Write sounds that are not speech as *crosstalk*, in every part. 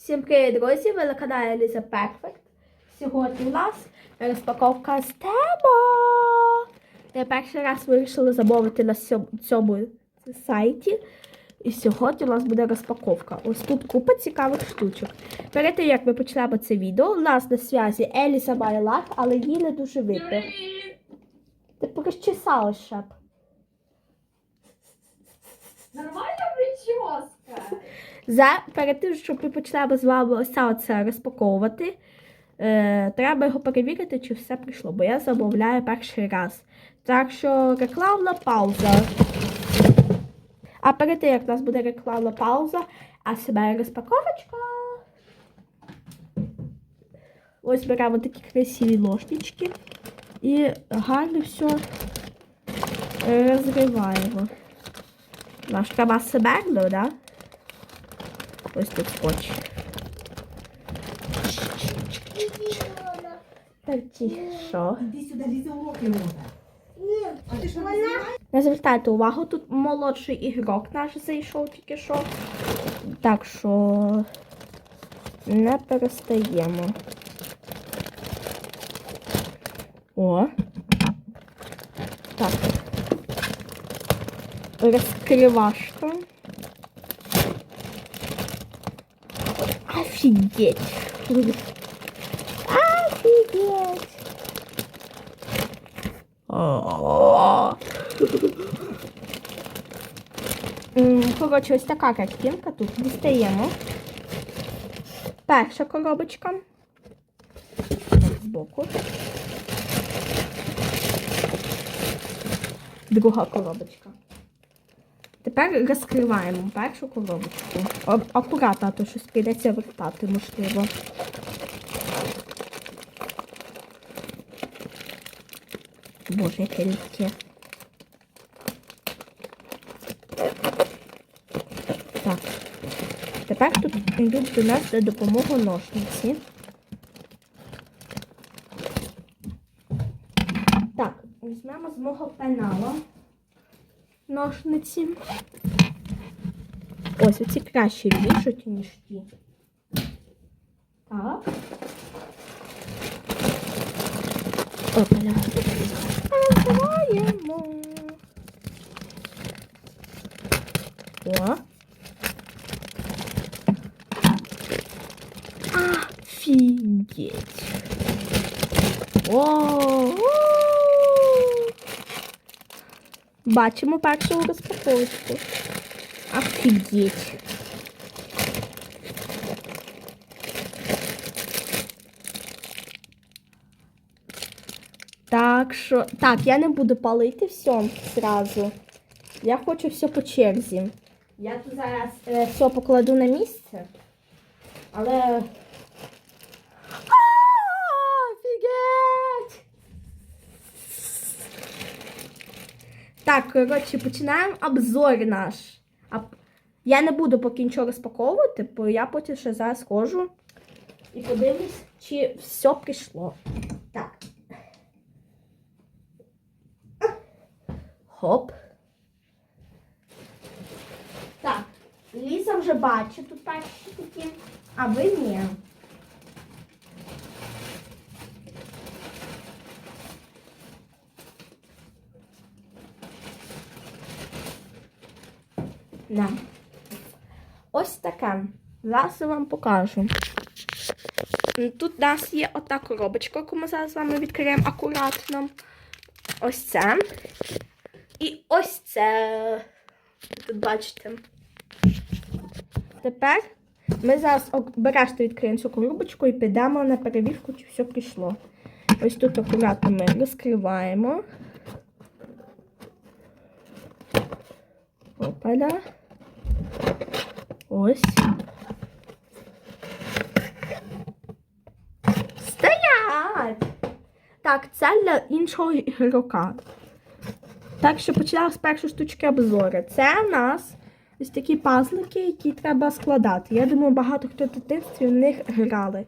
Всім привіт, друзі! Ви на каналі Ліза Перфект. Сьогодні у нас розпаковка з Тема. Я перший раз вирішила замовити на цьому сайті. І сьогодні у нас буде розпаковка. Ось тут купа цікавих штучок. Перед тим, як ми почнемо це відео, у нас на зв'язі Еліса Майлах, але її не дуже видно. Ти прищесала ще б. За, перед тим, щоб ми почнемо з вами ось це розпаковувати, е, треба його перевірити, чи все прийшло, бо я замовляю перший раз. Так що рекламна пауза. А перед тим, як у нас буде рекламна пауза, а себе розпаковочка. Ось беремо такі красиві ложнички і гарно все розриваємо. Наш треба себерно, да? Ось тут скотч. Так, що? Не звертайте увагу, тут молодший ігрок наш зайшов тільки що. Так що не перестаємо. О. Так. Розкривашка. Офігеть. Офігеть. О. М, Коротше, ось така картинка тут. Дістаємо. Перша коробочка. Збоку. Друга коробочка. Тепер розкриваємо першу коробочку. Акуратно, то щось прийдеться вертати, можливо. Боже, яке легке. Так. Тепер тут йдуть до нас на допомогу ножниці. Так, візьмемо з мого пенала ножниці. Ось оці краще ріжуть, ніж ті. Так. Опаля. Розриваємо. О. Офігеть. Бачимо першу розпаковочку. Офігеть. Так що. Так, я не буду палити все зразу. Я хочу все по черзі. Я тут зараз е, все покладу на місце. Але. А, Офігеть! Коротше, починаємо обзор наш. Я не буду поки нічого розпаковувати, бо я потім ще зараз схожу і подивлюсь, чи все прийшло. Так. Хоп. Так, Ліза вже бачить тут перші такі, а ви ні. Да. Ось таке. Зараз я вам покажу. Тут у нас є ота коробочка, яку ми зараз з вами відкриємо акуратно. Ось це. І ось це. Тут бачите. Тепер ми зараз обережно відкриємо цю коробочку і підемо на перевірку, чи все прийшло. Ось тут акуратно ми розкриваємо. Опаля. Ось. Стоять! Так, це для іншого ігрока. Так що починав з першої штучки обзори. Це у нас ось такі пазлики, які треба складати. Я думаю, багато хто в дитинстві в них грали.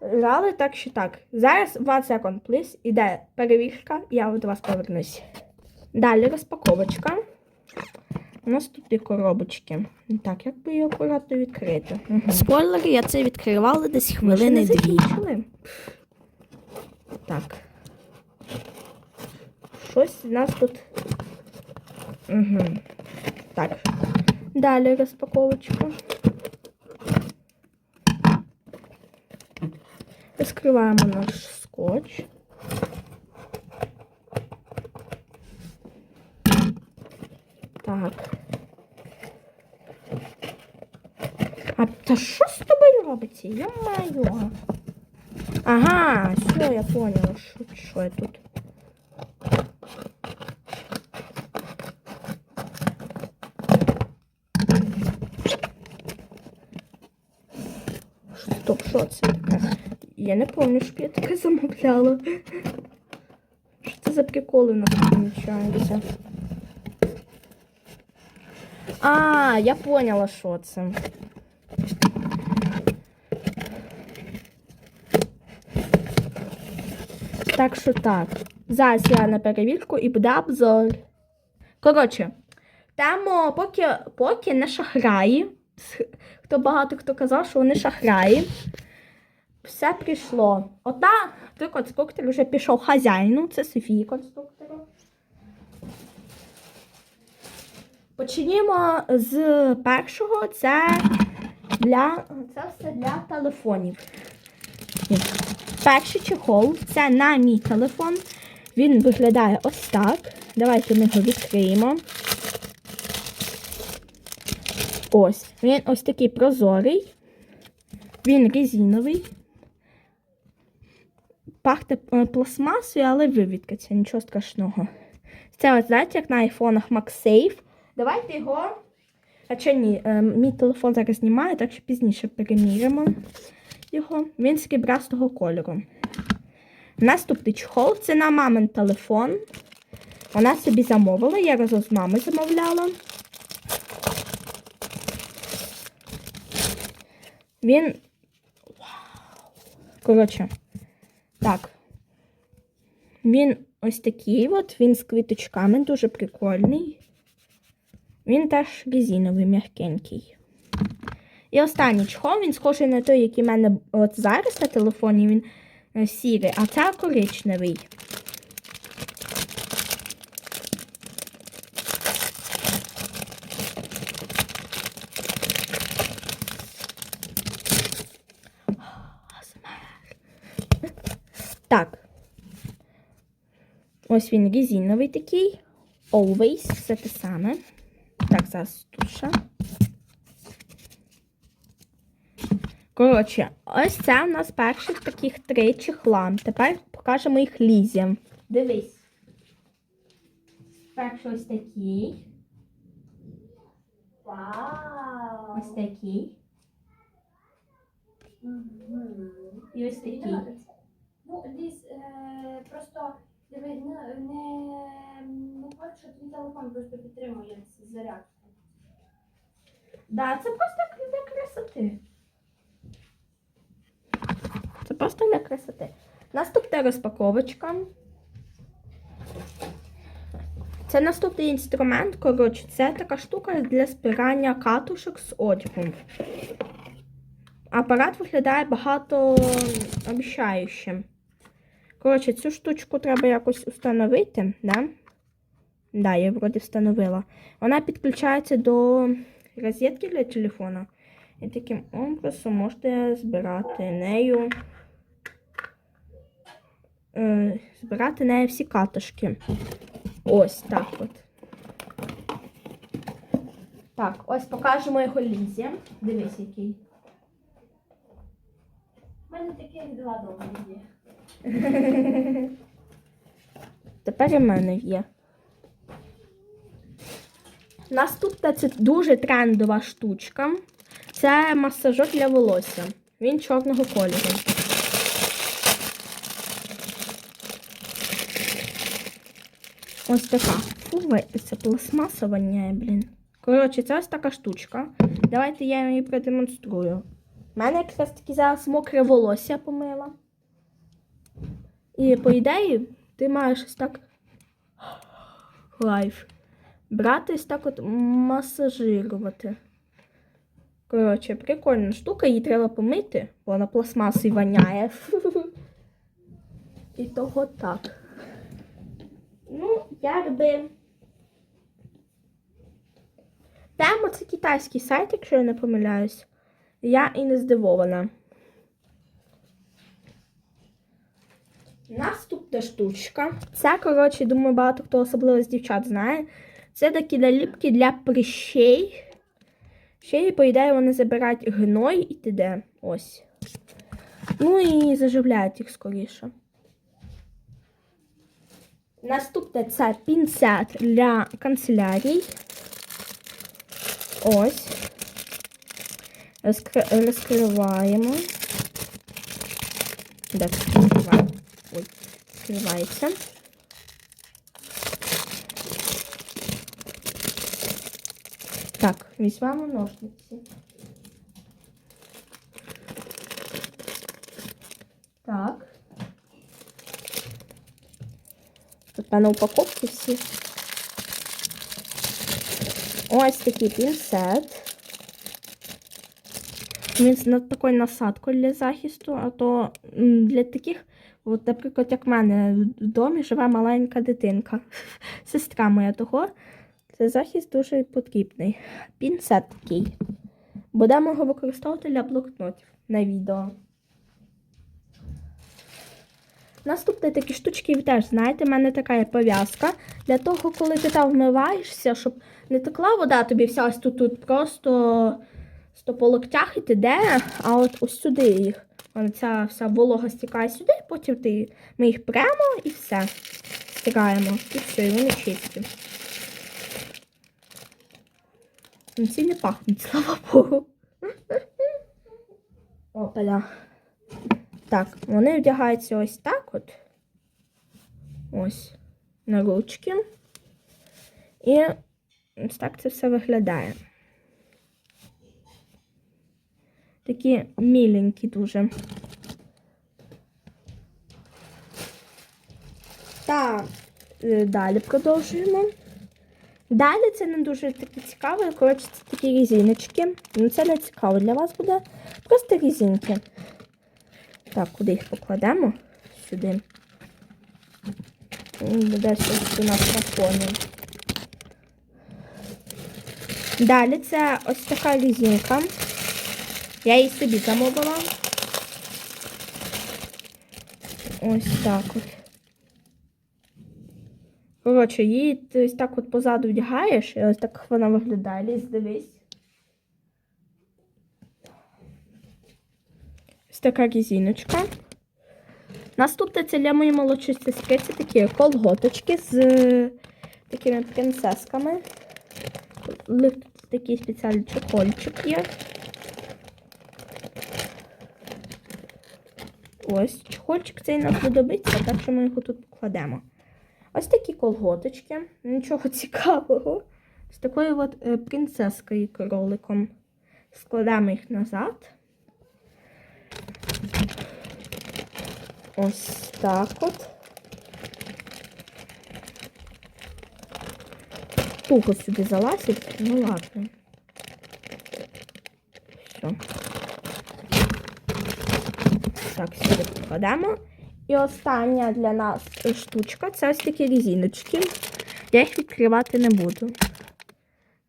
Грали, так що так. Зараз one second, please. Іде перевірка, я до вас повернусь. Далі розпаковочка. У нас тут і коробочки. Так, як би її акуратно відкрити? Угу. Спойлери, я це відкривала десь хвилини дві. Так. Щось у нас тут. Угу. Так. Далі розпаковочка. Розкриваємо наш скотч. Так. А та що з тобою робиться? Я. Ага, все, я поняла, що, що я тут. Стоп, що це таке? Я не пам'ятаю, що я таке замовляла. Що це за приколи в нас тут намічаються? А, я поняла, що це. Так що так. Зараз я на перевірку і буде обзор. Коротше, тему поки, поки не шахраї. Хто багато хто казав, що вони шахраї. Все прийшло. Одна, той конструктор вже пішов хазяїну, це Софії конструктору. Почнімо з першого. Це для це все для телефонів. Перший чехол це на мій телефон. Він виглядає ось так. Давайте ми його відкриємо. Ось. Він ось такий прозорий. Він резиновий. Пахне е, пластмасою, але вивідка це нічого страшного. Це, ось, знаєте, як на айфонах MagSafe. Давайте його. А чи ні, е, мій телефон зараз знімає, так що пізніше переміримо його. Він срібрастого кольору. Наступний чохол це на мамин телефон. Вона собі замовила, я разом з мамою замовляла. Він. Коротше, так. Він ось такий от, він з квіточками, дуже прикольний. Він теж резиновий, м'якенький. І останній чохол, він схожий на той, який в мене от зараз на телефоні, він е, сірий, а це коричневий. Так. Ось він резиновий такий. Always, все те саме. Так, зараз туша. Коротше, ось це у нас перших таких три чехла. Тепер покажемо їх Лізі. Дивись. Перший ось такий. Вау! Ось такий. І ось такий. Ну, Ліз, е, просто диви, не, не, не факт, що твій телефон просто підтримує зарядку. Да, це просто для красоти. Це просто для красоти. Наступна розпаковочка. Це наступний інструмент. Коротше, це така штука для збирання катушок з одягом. Апарат виглядає багато обіщаючим. Коротше, цю штучку треба якось установити, да? Да, я вроді встановила. Вона підключається до розетки для телефона. І таким образом можете збирати нею. Е, збирати нею всі катушки. Ось так от. Так, ось покажемо його Лізі. Дивись, який. У мене таке два дома є. *laughs* Тепер і в мене є. Наступна це дуже трендова штучка. Це масажер для волосся. Він чорного кольору. Ось така. Фу, це пластмаса воняє, блін. Коротше, це ось така штучка. Давайте я її продемонструю. У мене якраз таки зараз мокре волосся помила. І по ідеї ти маєш ось так лайф. брати ось так от масажирувати. Коротше, прикольна штука, її треба помити, бо вона пластмасою воняє. *laughs* І того так. Якби. Тема це китайський сайт, якщо я не помиляюсь. Я і не здивована. Наступна штучка. Це, коротше, думаю, багато хто особливо з дівчат знає. Це такі наліпки для прищей. Ще й, по ідеї, вони забирають гной і т.д. Ось. Ну і заживляють їх скоріше. Наступне це пінцет для канцелярій. Ось. Розкриваємо. Де відкриває? Ой, відкривається. Так, візьмемо ножниці. Так. Тут на упаковці всі. Ось такий пінцет. Він на- такою насадкою для захисту, а то для таких, от, наприклад, як в мене в домі живе маленька дитинка, *laughs* сестра моя того. Це захист дуже потрібний. Пінцет такий. Будемо його використовувати для блокнотів на відео. Наступні такі штучки, ви теж знаєте, в мене така є пов'язка. Для того, коли ти там вмиваєшся, щоб не текла вода тобі вся ось тут, тут просто сто по локтях і де, а от ось сюди їх. Ця вся волога стікає сюди, потім ти, ми їх прямо і все. Стираємо. І все, і вони чисті. Ці не пахнуть, слава Богу. *laughs* Опаля. Так, вони вдягаються ось так от. Ось. На ручки. І ось так це все виглядає. Такі міленькі дуже. Так, е, далі продовжуємо. Далі це не дуже таке цікаво. Коротше, це такі різиночки. Ну, це не цікаво для вас буде. Просто різинки. Так, куди їх покладемо? Сюди. Буде у нас на фоні. Далі це ось така різинка. Я її собі замовила. Ось так от. Коротше, її ось так от позаду вдягаєш, і ось так вона виглядає. Лізь, дивись. Ось така різиночка. Наступне це для моєї молодшої сестри. Це такі колготочки з е, такими принцесками. Ли- Такий спеціальний чохольчик є. Ось, чохольчик цей нам знадобиться, так що ми його тут покладемо. Ось такі колготочки. Нічого цікавого. З такою от е, принцескою кроликом. Складаємо їх назад. Ось так от. Туго сюди залазить, ну ладно. Все. Так, сюди покладемо. І остання для нас штучка це ось такі різиночки. Я їх відкривати не буду.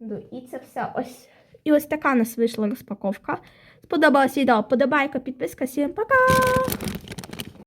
Ну, І це все ось. І ось така у нас вийшла розпаковка. Сподобалось відео. Подобайка, підписка. Всім пока!